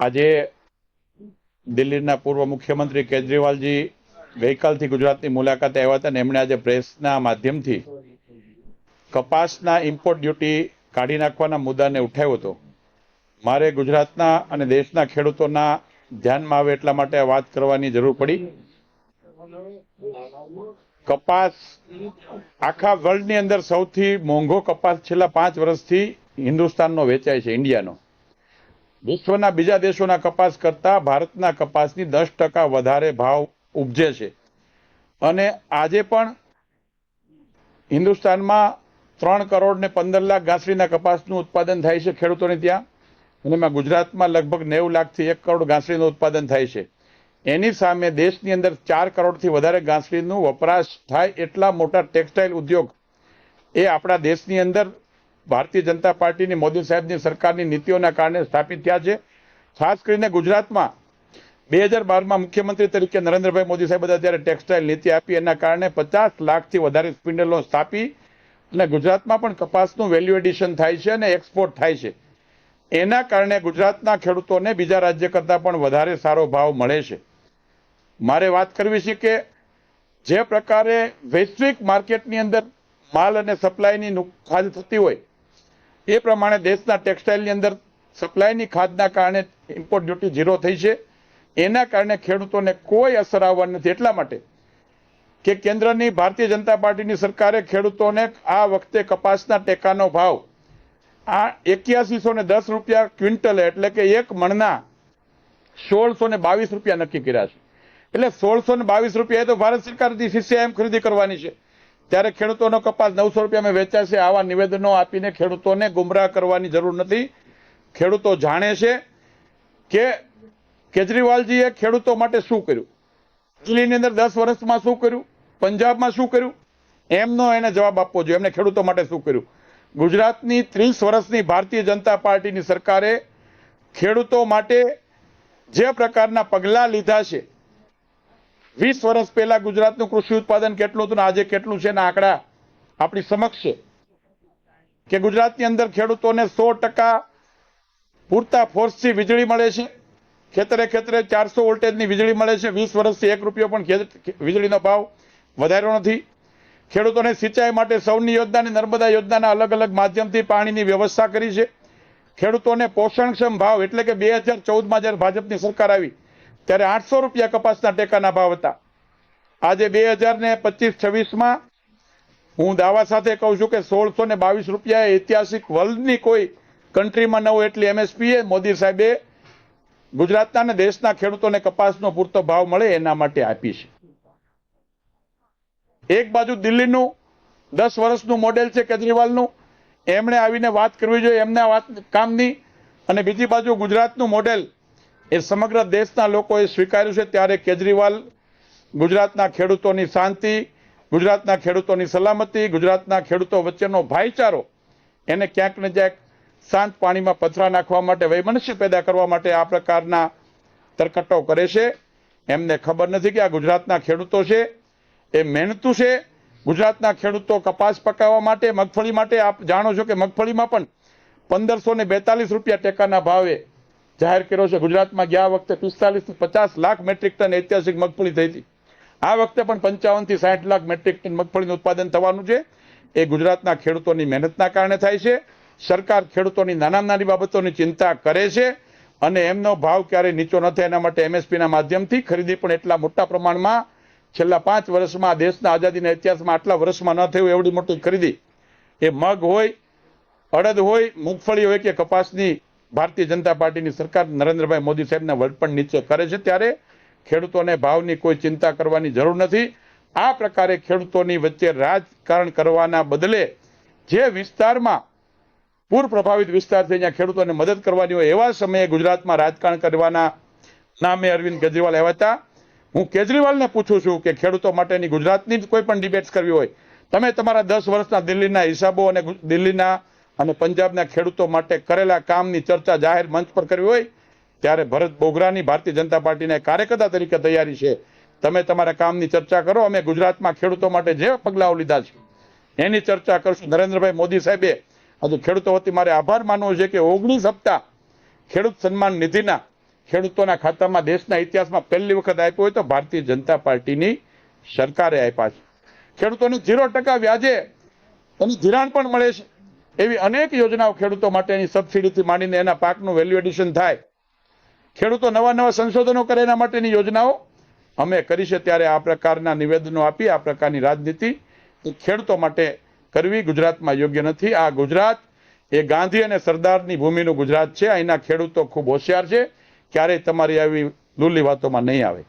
આજે દિલ્હીના પૂર્વ મુખ્યમંત્રી કેજરીવાલજી ગઈકાલથી ગુજરાતની મુલાકાતે આવ્યા હતા અને એમણે આજે પ્રેસના માધ્યમથી કપાસના ઇમ્પોર્ટ ડ્યુટી કાઢી નાખવાના મુદ્દાને ઉઠાવ્યો હતો. મારે ગુજરાતના અને દેશના ખેડૂતોના ધ્યાનમાં આવે એટલા માટે વાત કરવાની જરૂર પડી. કપાસ આખા વર્લ્ડની અંદર સૌથી મોંઘો કપાસ છેલ્લા પાંચ વર્ષથી હિન્દુસ્તાનનો વેચાય છે, ઇન્ડિયાનો. વિશ્વના બીજા દેશોના કપાસ કરતાં ભારતના કપાસની દસ ટકા વધારે ભાવ ઉપજે છે. અને આજે પણ હિન્દુસ્તાનમાં ત્રણ કરોડ ને પંદર લાખ ઘાસડીના કપાસનું ઉત્પાદન થાય છે ખેડૂતોને ત્યાં. અને એમાં ગુજરાતમાં લગભગ નેવું લાખથી એક કરોડ ઘાસડીનું ઉત્પાદન થાય છે. એની સામે દેશની અંદર ચાર કરોડથી વધારે ઘાસડીનું વપરાશ થાય એટલા મોટા ટેક્સટાઇલ ઉદ્યોગ એ આપણા દેશની અંદર ભારતીય જનતા પાર્ટીની મોદી સાહેબની સરકારની નીતિઓના કારણે સ્થાપિત થયા છે. ખાસ કરીને ગુજરાતમાં બે હજાર બારમાં મુખ્યમંત્રી તરીકે નરેન્દ્રભાઈ મોદી સાહેબ બધા ત્યારે ટેક્સટાઇલ નીતિ આપી, એના કારણે પચાસ લાખથી વધારે સ્પિન્ડલો સ્થાપી અને ગુજરાતમાં પણ કપાસનું વેલ્યુ એડિશન થાય છે અને એક્સપોર્ટ થાય છે. એના કારણે ગુજરાતના ખેડૂતોને બીજા રાજ્ય કરતાં પણ વધારે સારો ભાવ મળે છે. મારે વાત કરવી છે કે જે પ્રકારે વૈશ્વિક માર્કેટની અંદર માલ અને સપ્લાયની ખાધ થતી હોય એ પ્રમાણે દેશના ટેક્સટાઇલની અંદર સપ્લાયની ખાદના કારણે ઇમ્પોર્ટ ડ્યુટી ઝીરો થઈ છે. એના કારણે ખેડૂતોને કોઈ અસર આવવાની નથી. એટલા માટે કે કેન્દ્રની ભારતીય જનતા પાર્ટીની સરકારે ખેડૂતોને આ વખતે કપાસના ટેકાનો ભાવ આ એક્યાસીસો ને દસ રૂપિયા ક્વિન્ટલ એટલે કે એક મણના સોળસો ને બાવીસ રૂપિયા નક્કી કર્યા છે. એટલે સોળસો ને બાવીસ રૂપિયા એ તો ભારત સરકારથી સીસીઆઈએમ ખરીદી કરવાની છે. ત્યારે ખેડૂતોનો કપાસ નવસો રૂપિયામાં વેચાશે, આવા નિવેદનો આપીને ખેડૂતોને ગુમરાહ કરવાની જરૂર નથી. ખેડૂતો જાણે છે કે કેજરીવાલજીએ ખેડૂતો માટે શું કર્યું? દિલ્હીની અંદર દસ વર્ષમાં શું કર્યું? પંજાબમાં શું કર્યું? એમનો એને જવાબ આપવો જોઈએ. એમને ખેડૂતો માટે શું કર્યું? ગુજરાતની ત્રીસ વર્ષની ભારતીય જનતા પાર્ટીની સરકારે ખેડૂતો માટે જે પ્રકારના પગલાં લીધા છે વીસ વર્ષ પહેલા ગુજરાતનું કૃષિ ઉત્પાદન કેટલું હતું ને આજે કેટલું છે ને આંકડા આપણી સમક્ષ છે. કે ગુજરાતની અંદર ખેડૂતોને સો ટકા પૂરતા ફોર્સથી વીજળી મળે છે. ખેતરે ખેતરે ચારસો વોલ્ટેજની વીજળી મળે છે. વીસ વર્ષથી એક રૂપિયો પણ વીજળીનો ભાવ વધાર્યો નથી. ખેડૂતોને સિંચાઈ માટે સૌની યોજના અને નર્મદા યોજનાના અલગ અલગ માધ્યમથી પાણીની વ્યવસ્થા કરી છે. ખેડૂતોને પોષણક્ષમ ભાવ એટલે કે બે હજાર ચૌદમાં જ્યારે ભાજપની સરકાર આવી ત્યારે આઠસો રૂપિયા કપાસના ટેકાના ભાવ હતા. આજે બે હજાર ને પચીસ છવ્વીસમાં હું દાવા સાથે કહું છું કે સોળસો ને બાવીસ રૂપિયા ઐતિહાસિક વર્લ્ડની કોઈ કન્ટ્રીમાં ન હોય એટલી એમએસપી એ મોદી સાહેબે ગુજરાતના અને દેશના ખેડૂતોને કપાસનો પૂરતો ભાવ મળે એના માટે આપી છે. એક બાજુ દિલ્હીનું દસ વર્ષનું મોડેલ છે કેજરીવાલનું. એમણે આવીને વાત કરવી જોઈએ એમના વાત કામની. અને બીજી બાજુ ગુજરાતનું મોડેલ એ સમગ્ર દેશના લોકોએ સ્વીકાર્યું છે ત્યારે કેજરીવાલ ગુજરાતના ખેડૂતોની શાંતિ, ગુજરાતના ખેડૂતોની સલામતી, ગુજરાતના ખેડૂતો વચ્ચેનો ભાઈચારો એને ક્યાંક ને ક્યાંક શાંત પાણીમાં પથરા નાખવા માટે, વૈમનસ્ય પેદા કરવા માટે આ પ્રકારના તરકટો કરે છે. એમને ખબર નથી કે આ ગુજરાતના ખેડૂતો છે. એ મહેનતુ છે. ગુજરાતના ખેડૂતો કપાસ પકાવવા માટે, મગફળી માટે, આપ જાણો છો કે મગફળીમાં પણ પંદરસો ને બેતાલીસ રૂપિયા ટેકાના ભાવે જાહેર કર્યો છે. ગુજરાતમાં ગયા વખતે પિસ્તાલીસથી પચાસ લાખ મેટ્રિક ટન ઐતિહાસિક મગફળી થઈ હતી. આ વખતે પણ પંચાવનથી સાઠ લાખ મેટ્રિક ટન મગફળીનું ઉત્પાદન થવાનું છે. એ ગુજરાતના ખેડૂતોની મહેનતના કારણે થાય છે. સરકાર ખેડૂતોની નાના નાની બાબતોની ચિંતા કરે છે અને એમનો ભાવ ક્યારેય નીચો ન થાય. એના માટે એમએસપીના માધ્યમથી ખરીદી પણ એટલા મોટા પ્રમાણમાં છેલ્લા પાંચ વર્ષમાં દેશના આઝાદીના ઇતિહાસમાં આટલા વર્ષમાં ન થયું એવડી મોટી ખરીદી. એ મગ હોય, અડદ હોય, મૂંગફળી હોય કે કપાસની ભારતીય જનતા પાર્ટીની સરકાર નરેન્દ્રભાઈ મોદી સાહેબના વડપણ નીચે કરે છે ત્યારે ખેડૂતોને ભાવની કોઈ ચિંતા કરવાની જરૂર નથી. આ પ્રકારે ખેડૂતોની વચ્ચે રાજકારણ કરવાના બદલે જે વિસ્તારમાં પૂર પ્રભાવિત વિસ્તાર છે, જ્યાં ખેડૂતોને મદદ કરવાની હોય એવા સમયે ગુજરાતમાં રાજકારણ કરવાના નામે અરવિંદ કેજરીવાલ આવ્યા હતા. હું કેજરીવાલને પૂછું છું કે ખેડૂતો માટેની ગુજરાતની કોઈ પણ ડિબેટ્સ કરવી હોય. તમે તમારા દસ વર્ષના દિલ્હીના હિસાબો અને દિલ્હીના અને પંજાબના ખેડૂતો માટે કરેલા કામની ચર્ચા જાહેર મંચ પર કરવી હોય, ત્યારે ભરત બોગરાની ભારતીય જનતા પાર્ટીને કાર્યકર્તા તરીકે તૈયારી છે. તમે તમારા કામની ચર્ચા કરો, અમે ગુજરાતમાં ખેડૂતો માટે જે પગલાઓ લીધા છે, એની ચર્ચા કરશું. નરેન્દ્રભાઈ મોદી સાહેબે આજે ખેડૂતો વતી મારે આભાર માનવો છે કે ઓગણીસ હપ્તા ખેડૂત સન્માન નિધિના ખેડૂતોના ખાતામાં દેશના ઇતિહાસમાં પહેલી વખત આપ્યો હોય તો ભારતીય જનતા પાર્ટીની સરકારે આપ્યા છે. ખેડૂતોને ઝીરો ટકા વ્યાજે એનું ધિરાણ પણ મળે છે. એવી અનેક યોજનાઓ ખેડૂતો માટેની સબસિડીથી માંડીને એના પાકનું વેલ્યુ એડિશન થાય. ખેડૂતો નવા નવા સંશોધનો કરે એના માટેની યોજનાઓ અમે કરી છે ત્યારે આ પ્રકારના નિવેદનો આપી, આ પ્રકારની રાજનીતિ ખેડૂતો માટે કરવી ગુજરાતમાં યોગ્ય નથી. આ ગુજરાત એ ગાંધી અને સરદારની ભૂમિનું ગુજરાત છે. અહીંના ખેડૂતો ખૂબ હોશિયાર છે. ક્યારેય તમારી આવી લુલી વાતોમાં નહીં આવે.